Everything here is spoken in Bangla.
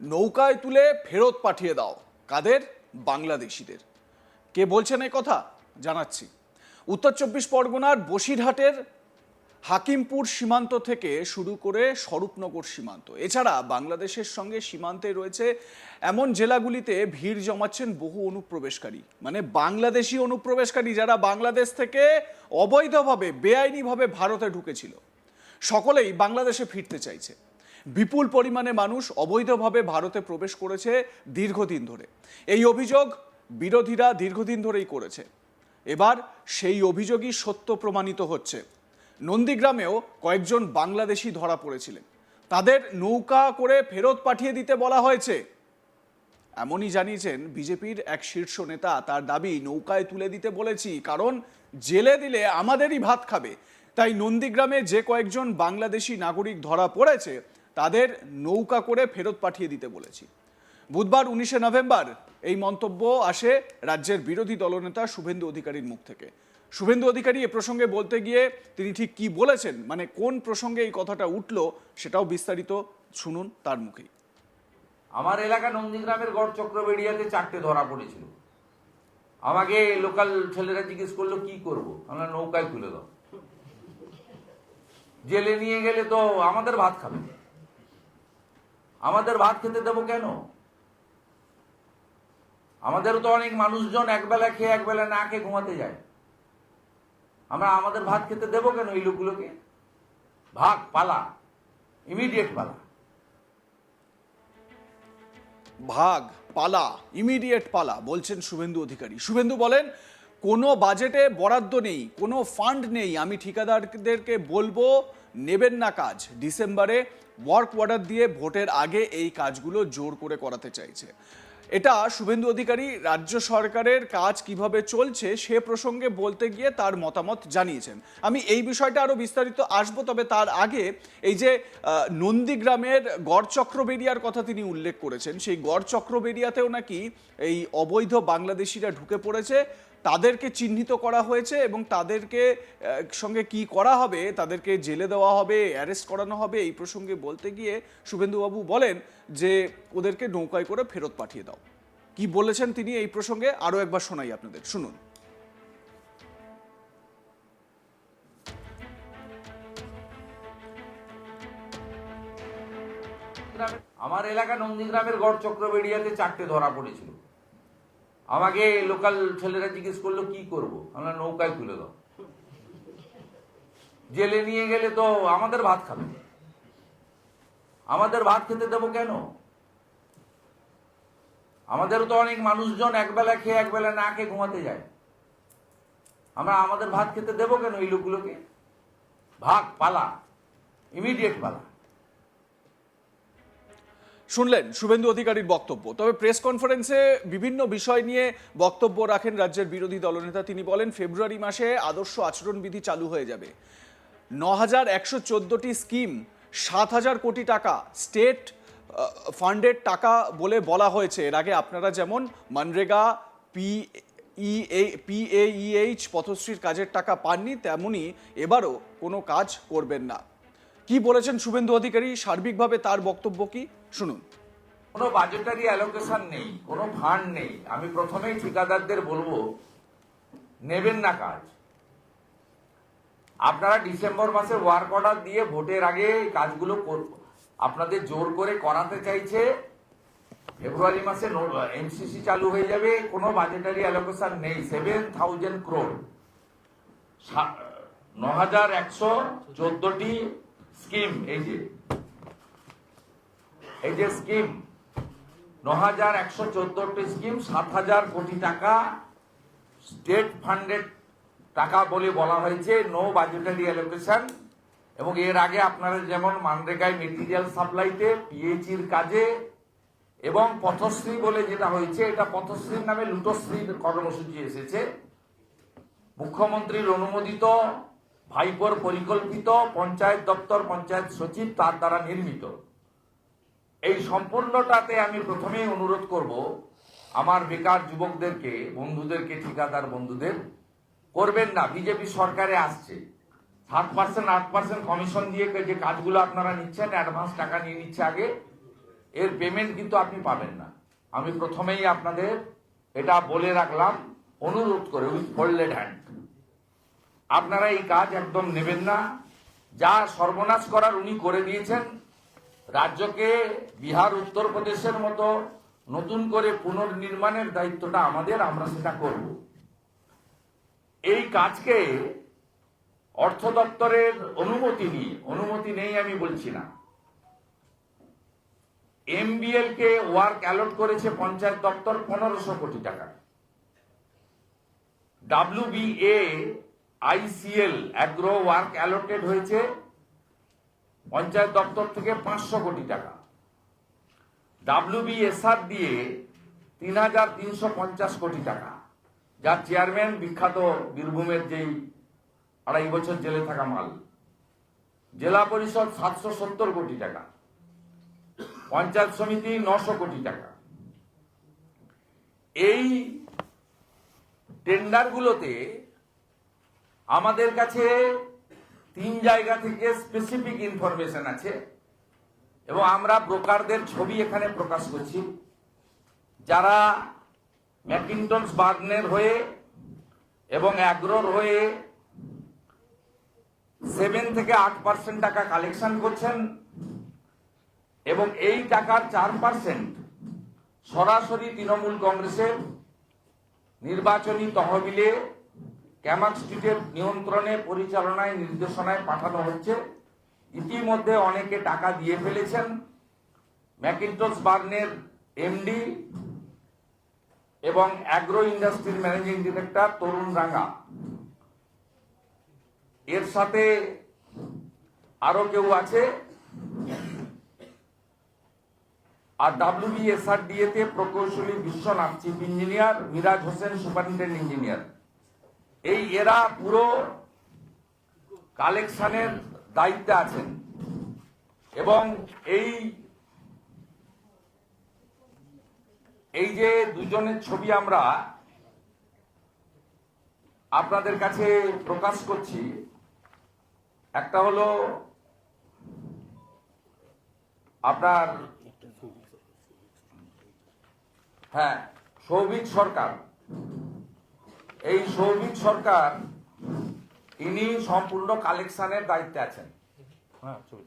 নৌকায় তুলে ফেরত পাঠিয়ে দাও কাদের? বাংলাদেশিদের। কে বলছেন এই কথা? জানাচ্ছি। উত্তর চব্বিশ পরগনার বসিরহাটের হাকিমপুর সীমান্ত থেকে শুরু করে স্বরূপনগর সীমান্ত। এছাড়া বাংলাদেশের সঙ্গে সীমান্তে রয়েছে এমন জেলাগুলিতে ভিড় জমাচ্ছেন বহু অনুপ্রবেশকারী। মানে বাংলাদেশি অনুপ্রবেশকারী যারা বাংলাদেশ থেকে অবৈধভাবে, বেআইনিভাবে ভারতে ঢুকেছিল। সকলেই বাংলাদেশে ফিরতে চাইছে। বিপুল পরিমাণে মানুষ অবৈধভাবে ভারতে প্রবেশ করেছে দীর্ঘদিন ধরে। এই অভিযোগ বিরোধীরা দীর্ঘদিন ধরেই করেছে। এবার সেই অভিযোগই সত্য প্রমাণিত হচ্ছে। নন্দীগ্রামেও কয়েকজন বাংলাদেশি ধরা পড়েছিলেন। তাদের নৌকা করে ফেরত পাঠিয়ে দিতে বলা হয়েছে। এমনই জানিয়েছেন বিজেপির এক শীর্ষ নেতা। তার দাবি, নৌকায় তুলে দিতে বলেছি কারণ জেলে দিলে আমাদেরই ভাত খাবে। তাই নন্দীগ্রামে যে কয়েকজন বাংলাদেশি নাগরিক ধরা পড়েছে তাদের নৌকা করে ফেরত পাঠিয়ে দিতে বলেছি। বুধবার উনিশে নভেম্বর এই মন্তব্য আসে রাজ্যের বিরোধী দলনেতা শুভেন্দু অধিকারীর মুখ থেকে। শুভেন্দু অধিকারী এ প্রসঙ্গে বলতে গিয়ে তিনি ঠিক কি বলেছেন মানে কোন প্রসঙ্গে এই কথাটা উঠল সেটাও বিস্তারিত শুনুন তার মুখেই। আমার এলাকা নন্দীগ্রামের গড় চক্রবেড়িয়াতে চারটে ধরা পড়েছিল। আমাকে লোকাল ছেলেরা জিজ্ঞেস করল, কি করব? আমরা নৌকায় তুলে দাও। জেলে নিয়ে গেলে তো আমাদের ভাত খাবে। আমাদের ভাত খেতে দেবো কেন? আমাদেরও তো অনেক মানুষজন একবেলা খেয়ে একবেলা না খেয়ে ঘুমাতে যায়। আমরা আমাদের ভাত খেতে দেবো কেন এই লোকগুলোকে? ভাগ, পালা ইমিডিয়েট পালা। ভাগ, পালা ইমিডিয়েট পালা, বলছেন শুভেন্দু অধিকারী। শুভেন্দু বলেন, কোনো বাজেটে বরাদ্দ নেই, কোনো ফান্ড নেই, আমি ঠিকাদারদেরকে বলব, নেবেন না কাজ। ডিসেম্বরে ওয়ার্ক অর্ডার দিয়ে ভোটের আগে এই কাজগুলো জোর করে করাতে চাইছে। এটা শুভেন্দু অধিকারী রাজ্য সরকারের কাজ কীভাবে চলছে সে প্রসঙ্গে বলতে গিয়ে তার মতামত জানিয়েছেন। আমি এই বিষয়টা আরও বিস্তারিত আসব, তবে তার আগে এই যে নন্দীগ্রামের গড় চক্রবেরিয়ার কথা তিনি উল্লেখ করেছেন। সেই গড় চক্রবেরিয়াতেও নাকি এই অবৈধ বাংলাদেশিরা ঢুকে পড়েছে। তাদেরকে চিহ্নিত করা হয়েছে এবং তাদেরকে সঙ্গে কি করা হবে, তাদেরকে জেলে দেওয়া হবে, অ্যারেস্ট করানো হবে, এই প্রসঙ্গে বলতে গিয়ে শুভেন্দুবাবু বলেন যে ওদেরকে নৌকায় করে ফেরত পাঠিয়ে দাও। কি বলেছেন তিনি এই প্রসঙ্গে? আরও একবার শোনাই আপনাদের। শুনুন। আমার এলাকা নন্দীগ্রামের গড় চক্রবেড়িয়াতে চারটে ধরা পড়েছিল। আমাকে লোকাল ছেলেরা জিজ্ঞেস করল, কি করব? আমরা নৌকায় তুলে দাও। জেলে নিয়ে গেলে তো আমাদের ভাত খাবে। আমাদের ভাত খেতে দেবো কেন? আমাদেরও তো অনেক মানুষজন একবেলা খেয়ে একবেলা না খেয়ে ঘুমাতে যায়। আমরা আমাদের ভাত খেতে দেবো কেন এই লোকগুলোকে? ভাগ, পালা ইমিডিয়েট পালা। শুনলেন শুভেন্দু অধিকারীর বক্তব্য। তবে প্রেস কনফারেন্সে বিভিন্ন বিষয় নিয়ে বক্তব্য রাখেন রাজ্যের বিরোধী দলনেতা। তিনি বলেন, ফেব্রুয়ারি মাসে আদর্শ আচরণবিধি চালু হয়ে যাবে। ন হাজার একশো স্কিম সাত হাজার কোটি টাকা স্টেট ফান্ডেড টাকা বলে বলা হয়েছে। এর আগে আপনারা যেমন মনরেগা পি পিএইচ পথশ্রীর কাজের টাকা পাননি, তেমনি এবারও কোনো কাজ করবেন না। কি বলেছেন শুভেন্দু অধিকারী? সার্বিকভাবে তার বক্তব্য কি? শুনুন। কোনো বাজেটারি অ্যালোকেশন নেই, কোনো ফান্ড নেই। আমি প্রথমেই ঠিকাদারদের বলব, নেবেন না কাজ। আপনারা ডিসেম্বর মাসে ওয়ার্ক অর্ডার দিয়ে ভোটের আগে এই কাজগুলো আপনাদের জোর করে করাতে চাইছে, ফেব্রুয়ারি মাসে এমসিসি চালু হয়ে যাবে, কোনো বাজেটারি অ্যালোকেশন নেই সেভেন থাউজেন্ড ক্রোড ন হাজার একশো চোদ্দটি স্কিম এই যে এই যে স্কিম ন হাজার একশো চোদ্দটি স্কিম সাত হাজার কোটি টাকা স্টেট ফান্ডেড টাকা বলে বলা হয়েছে নো বাজেটারি অ্যালোকেশন এবং এর আগে আপনারা যেমন মানরেগায় মেটেরিয়াল সাপ্লাইতে পিএইচির কাজে, এবং পথশ্রী বলে যেটা হয়েছে, এটা পথশ্রীর নামে লুটোশ্রীর কর্মসূচি এসেছে। মুখ্যমন্ত্রীর অনুমোদিত, ভাইপোর পরিকল্পিত, পঞ্চায়েত দপ্তর, পঞ্চায়েত সচিব তার দ্বারা নির্মিত। এই সম্পূর্ণটাতে আমি প্রথমেই অনুরোধ করব, আমার বেকার যুবকদেরকে, বন্ধুদেরকে, ঠিকাদার বন্ধুদের করবেন না। বিজেপি সরকারে আসছে। সাত পার্সেন্ট, আট পার্সেন্ট কমিশন দিয়ে যে কাজগুলো আপনারা নিচ্ছেন অ্যাডভান্স টাকা নিয়ে নিচ্ছে আগে, এর পেমেন্ট কিন্তু আপনি পাবেন না। আমি প্রথমেই আপনাদের এটা বলে রাখলাম, অনুরোধ করে উইথ ফোল্ডেড হ্যান্ড আপনারা এই কাজ একদম নেবেন না। যা সর্বনাশ করার উনি করে দিয়েছেন, রাজ্যকে বিহার, উত্তরপ্রদেশের মতো নতুন করে পুনর্নির্মাণের দায়িত্বটা আমাদের, আমরা সেটা করব। এই কাজকে অর্থ দপ্তরের অনুমতি নিয়ে, অনুমতি নেই আমি বলছি না। এমবিএল কে ওয়ার্ক অ্যালট করেছে পঞ্চায়েত দপ্তর পনেরোশো কোটি টাকা। WBA ICL agro work allotted হয়েছে পঞ্চায়েত দপ্তর থেকে পাঁচশো কোটি টাকা। ডাব্লিউবিএসআর দিয়ে তিন হাজার তিনশো পঞ্চাশ কোটি টাকা। যার চেয়ারম্যান বিখ্যাত বীরভূমের যেই আড়াই বছর জেলে থাকা মাল। জেলা পরিষদ সাতশো সত্তর কোটি টাকা। পঞ্চায়েত সমিতি নশো কোটি টাকা। এই টেন্ডারগুলোতে আমাদের কাছে তিন জায়গা থেকে স্পেসিফিক ইনফরমেশন আছে এবং আমরা ব্রোকারদের ছবি এখানে প্রকাশ করছি। যারা ম্যাকিন্টনস বার্নের হয়ে এবং অ্যাগ্রোর হয়ে সেভেন থেকে আট পার্সেন্ট টাকা কালেকশন করছেন এবং এই টাকার চার পার্সেন্ট সরাসরি তৃণমূল কংগ্রেসের নির্বাচনী তহবিলে ক্যামাক স্ট্রিটের নিয়ন্ত্রণে, পরিচালনায়, নির্দেশনায় পাঠানো হচ্ছে। ইতিমধ্যে অনেকে টাকা দিয়ে ফেলেছেন। ম্যাকিন্টস বার্নের এমডি এবং অ্যাগ্রো ইন্ডাস্ট্রির ম্যানেজিং ডিরেক্টর তরুণ রাঙ্গা। এর সাথে আরও কেউ আছে? আর ডাব্লিউবিএসআরডিএ তে প্রকৌশলী Biswanath chief engineer Miraj Hossain superintendent engineer এই এরা পুরো কালেকশনের দায়িত্বে আছেন। এবং এই এই যে দুজনের ছবি আমরা আপনাদের কাছে প্রকাশ করছি, একটা হলো আপনার হ্যাঁ সৌভিক সরকার। এই সৌভিক সরকার, ইনি সম্পূর্ণ কালেকশনের দায়িত্বে আছেন। হ্যাঁ ছবি